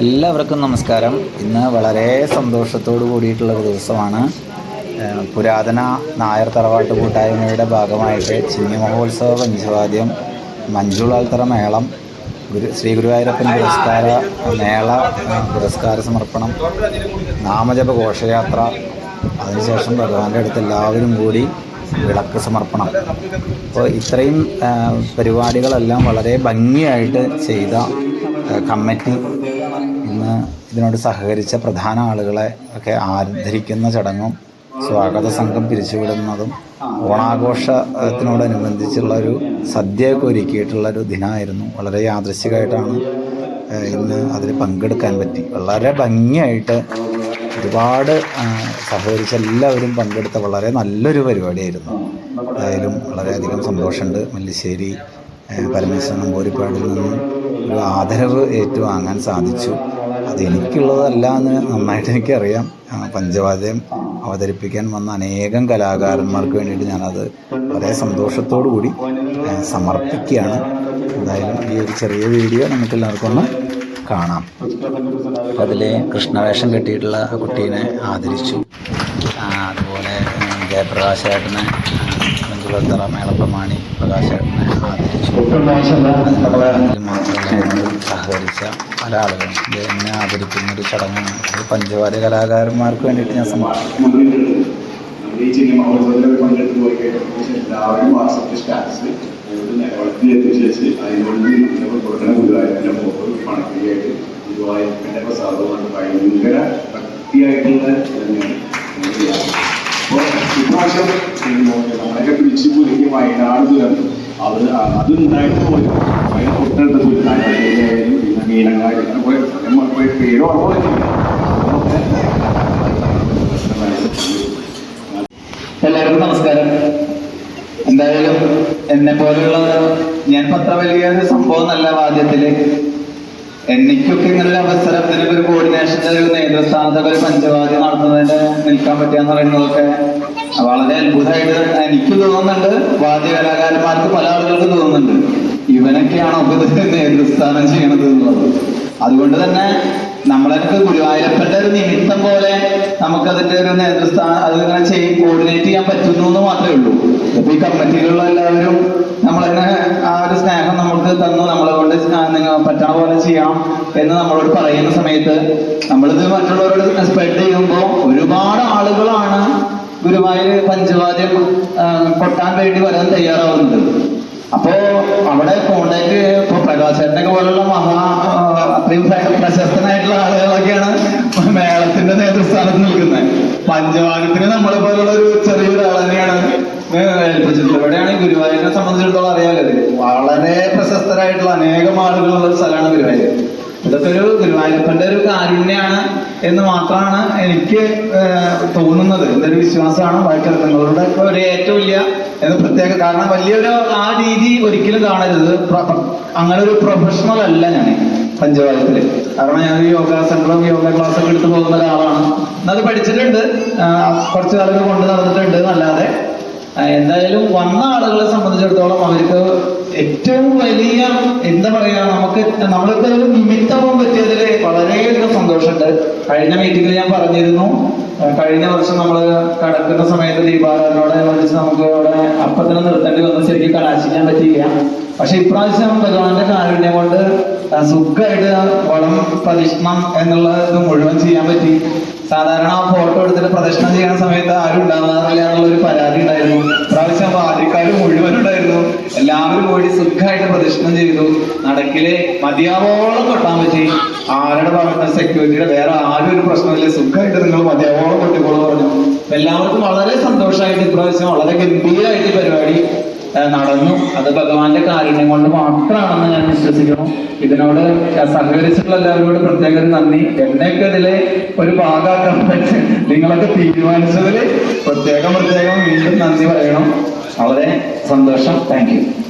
എല്ലാവർക്കും നമസ്കാരം. ഇന്ന് വളരെ സന്തോഷത്തോടു കൂടിയിട്ടുള്ള ഒരു ദിവസമാണ്. പുരാതന നായർ തറവാട്ട് കൂട്ടായ്മയുടെ ഭാഗമായിട്ട് ചിങ്ങി മഹോത്സവ പഞ്ചവാദ്യം മഞ്ജുളാൽത്തറ മേളം ഗുരു ശ്രീ ഗുരുവായൂരപ്പൻ പുരസ്കാര മേള പുരസ്കാര സമർപ്പണം നാമജപ ഘോഷയാത്ര അതിനുശേഷം ഭഗവാന്റെ അടുത്ത് എല്ലാവരും കൂടി വിളക്ക് സമർപ്പണം. അപ്പോൾ ഇത്രയും പരിപാടികളെല്ലാം വളരെ ഭംഗിയായിട്ട് ചെയ്ത കമ്മിറ്റി ഇതിനോട് സഹകരിച്ച പ്രധാന ആളുകളെ ഒക്കെ ആദരിക്കുന്ന ചടങ്ങും സ്വാഗത സംഘം പിരിച്ചുവിടുന്നതും ഓണാഘോഷത്തിനോടനുബന്ധിച്ചുള്ള ഒരു സദ്യയൊക്കെ ഒരുക്കിയിട്ടുള്ള ഒരു ദിനമായിരുന്നു വളരെ യാദൃശ്ചികമായിട്ടാണ് ആ, ഇന്ന് അതിൽ പങ്കെടുക്കാൻ പറ്റി. വളരെ ഭംഗിയായിട്ട് ഒരുപാട് സഹകരിച്ച എല്ലാവരും പങ്കെടുത്ത വളരെ നല്ലൊരു പരിപാടിയായിരുന്നു. എന്തായാലും വളരെയധികം സന്തോഷമുണ്ട്. മല്ലിശ്ശേരി പരമേശ്വരൻ നമ്പൂരിപ്പാടിൽ നിന്നും ഒരു ആദരവ് ഏറ്റുവാങ്ങാൻ സാധിച്ചു. അത് എനിക്കുള്ളതല്ല എന്ന് നന്നായിട്ട് എനിക്കറിയാം. പഞ്ചവാദ്യം അവതരിപ്പിക്കാൻ വന്ന അനേകം കലാകാരന്മാർക്ക് വേണ്ടിയിട്ട് ഞാനത് വളരെ സന്തോഷത്തോടു കൂടി സമർപ്പിക്കുകയാണ്. എന്തായാലും ഈ ഒരു ചെറിയ വീഡിയോ നമുക്ക് എല്ലാവർക്കും ഒന്ന് കാണാം. അതിലെ അതിൽ കൃഷ്ണവേഷം കെട്ടിയിട്ടുള്ള കുട്ടീനെ ആദരിച്ചു. അതുപോലെ ജയപ്രകാശ് ജയപ്രകാശേട്ടനെ മഞ്ജുളത്തറ മേളപ്രമാണി പ്രകാശേട്ടനെ ആദരിച്ചു. അതിൽ മാത്രമല്ല സഹകരിച്ച പല ആളുകളും എന്നെ ആദരിക്കുന്ന ഒരു ചടങ്ങാണ്. അത് പഞ്ചവാദ്യ കലാകാരന്മാർക്ക് വേണ്ടിയിട്ട് ഞാൻ ഭയങ്കര ഇപ്രാവശ്യം വയനാട് ദുരന്തം അത് അതുണ്ടായിട്ട് പോയി. പോയി പോയി ഓർമ്മ എല്ലാവർക്കും നമസ്കാരം. എന്തായാലും എന്നെ പോലെയുള്ള ഞാൻ പത്ര വലിയ സംഭവം നല്ല വാദ്യത്തിൽ. എനിക്കൊക്കെ ഇങ്ങനെ അവസരം ഇതിനൊക്കെ ഒരു കോർഡിനേഷന്റെ ഒരു നേതൃസ്ഥാനത്തൊക്കെ ഒരു പഞ്ചവാദ്യം നടത്തുന്നതിന് നിൽക്കാൻ പറ്റുക പറയുന്നതൊക്കെ വളരെ അത്ഭുതമായിട്ട് എനിക്ക് തോന്നുന്നുണ്ട് വാദ്യ കലാകാരന്മാർക്ക് പല ആളുകൾക്ക് തോന്നുന്നുണ്ട്. ഇവനൊക്കെയാണോ ഇത് നേതൃസ്ഥാനം ചെയ്യണത് എന്നുള്ളത്. അതുകൊണ്ട് തന്നെ നമ്മളൊക്കെ ഗുരുവായൂരപ്പന്റെ ഒരു നിമിത്തം പോലെ നമുക്കതിന്റെ ഒരു നേതൃസ്ഥാനം അതിങ്ങനെ ചെയ്യും കോർഡിനേറ്റ് ചെയ്യാൻ പറ്റുന്നു എന്ന് മാത്രമേ ഉള്ളൂ. അപ്പൊ ഈ കമ്മിറ്റിയിലുള്ള എല്ലാവരും നമ്മളെന്നെ ആ ഒരു സ്നേഹം നമുക്ക് തന്നു. നമ്മളെ കൊണ്ട് നിങ്ങൾ പറ്റണ പോലെ ചെയ്യാം എന്ന് നമ്മളോട് പറയുന്ന സമയത്ത് നമ്മളിത് മറ്റുള്ളവരോട് സ്പ്രെഡ് ചെയ്യുമ്പോൾ ഒരുപാട് ആളുകളാണ് ഗുരുവായൂർ പഞ്ചവാദ്യം കൊട്ടാൻ വേണ്ടി വരാൻ തയ്യാറാവുന്നുണ്ട്. അപ്പോ അവിടെ കോണ്ടാക്ട് ഇപ്പൊ പ്രകാശേട്ടനൊക്കെ പോലുള്ള മഹാ അത്രയും പ്രശസ്തനായിട്ടുള്ള ആളുകളൊക്കെയാണ് മേളത്തിന്റെ നേതൃസ്ഥാനത്ത് നിൽക്കുന്നത്. പഞ്ചവാദ്യത്തിന് നമ്മളെ പോലുള്ള ഒരു ചെറിയൊരു ആൾ തന്നെയാണ് ഇവിടെയാണ് ഗുരുവായൂരിനെ സംബന്ധിച്ചിടത്തോളം അറിയാലോ വളരെ പ്രശസ്തരായിട്ടുള്ള അനേകം ആളുകളുള്ള സ്ഥലമാണ് ഗുരുവായൂർ. ഇതൊക്കെ ഒരു ഗുരുവായൂരപ്പന്റെ ഒരു കാരുണ്യാണ് എന്ന് മാത്രമാണ് എനിക്ക് തോന്നുന്നത്. ഒരു വിശ്വാസമാണ്? ബാക്കി നിങ്ങളുടെ ഒരു ഏറ്റവും വലിയ എന്ന് പ്രത്യേക കാരണം വലിയൊരു ആ രീതി ഒരിക്കലും കാണരുത്. അങ്ങനെ ഒരു പ്രൊഫഷണൽ അല്ല ഞാൻ പഞ്ചവാദ്യത്തിൽ കാരണം ഞാൻ യോഗ സെന്ററും യോഗ ക്ലാസ് ഒക്കെ എടുത്ത് പോകുന്ന ഒരാളാണ്. എന്നത് പഠിച്ചിട്ടുണ്ട്. കുറച്ച് കാലങ്ങൾ കൊണ്ട് നടന്നിട്ടുണ്ട്. എന്നല്ലാതെ എന്തായാലും വന്ന ആളുകളെ സംബന്ധിച്ചിടത്തോളം അവർക്ക് ഏറ്റവും വലിയ എന്താ പറയാ നമുക്ക് നമ്മൾക്ക് ഒരു നിമിത്തവും പറ്റിയതിൽ വളരെയധികം സന്തോഷമുണ്ട്. കഴിഞ്ഞ മീറ്റിംഗിൽ ഞാൻ പറഞ്ഞിരുന്നു കഴിഞ്ഞ വർഷം നമ്മൾ കടക്കുന്ന സമയത്ത് ദീപാരാധനോടനുബന്ധിച്ച് നമുക്ക് അവിടെ അപ്പത്തിന് നിർത്തേണ്ടി വന്ന്. ശരിക്കും കലാശിക്കാൻ പറ്റിയില്ല. പക്ഷെ ഇപ്രാവശ്യം ഭഗവാന്റെ കാരുണ്യം കൊണ്ട് സുഖമായിട്ട് വളം പ്രദക്ഷിണം എന്നുള്ളത് മുഴുവൻ ചെയ്യാൻ പറ്റി. സാധാരണ ആ ഫോട്ടോ എടുത്തിട്ട് പ്രദക്ഷിണം ചെയ്യുന്ന സമയത്ത് ആരും ഉണ്ടാവാറില്ല എന്നുള്ളൊരു പരാതി ഉണ്ടായിരുന്നു. പ്രാവശ്യം ആദ്യക്കാർ മുഴുവൻ ഉണ്ടായിരുന്നു എല്ലാവരും പോയി സുഖമായിട്ട് പ്രദക്ഷിണം ചെയ്തു. നടക്കിലെ മതിയാവോളം കൊട്ടാൻ പറ്റി. ആരുടെ പറഞ്ഞ സെക്യൂരിറ്റിയുടെ വേറെ ആരും ഒരു പ്രശ്നമില്ല. സുഖമായിട്ട് നിങ്ങൾ മതിയാവോളം കൊട്ടിക്കോളൂ പറഞ്ഞു. എല്ലാവർക്കും വളരെ സന്തോഷമായിട്ട് ഇപ്രാവശ്യം വളരെ ഗംഭീരമായിട്ട് പരിപാടി നടന്നു. അത് ഭഗവാന്റെ കാരുണ്യം കൊണ്ട് മാത്രമാണെന്ന് ഞാൻ വിശ്വസിക്കുന്നു. ഇതിനോട് സഹകരിച്ചിട്ടുള്ള എല്ലാവരോടും പ്രത്യേക നന്ദി. എന്നെയൊക്കെ ഇതിലെ ഒരു ഭാഗമാക്കാൻ പറ്റി. നിങ്ങളൊക്കെ തീരുമാനിച്ചതിൽ പ്രത്യേകം പ്രത്യേകം വീണ്ടും നന്ദി പറയണം. വളരെ സന്തോഷം. Thank you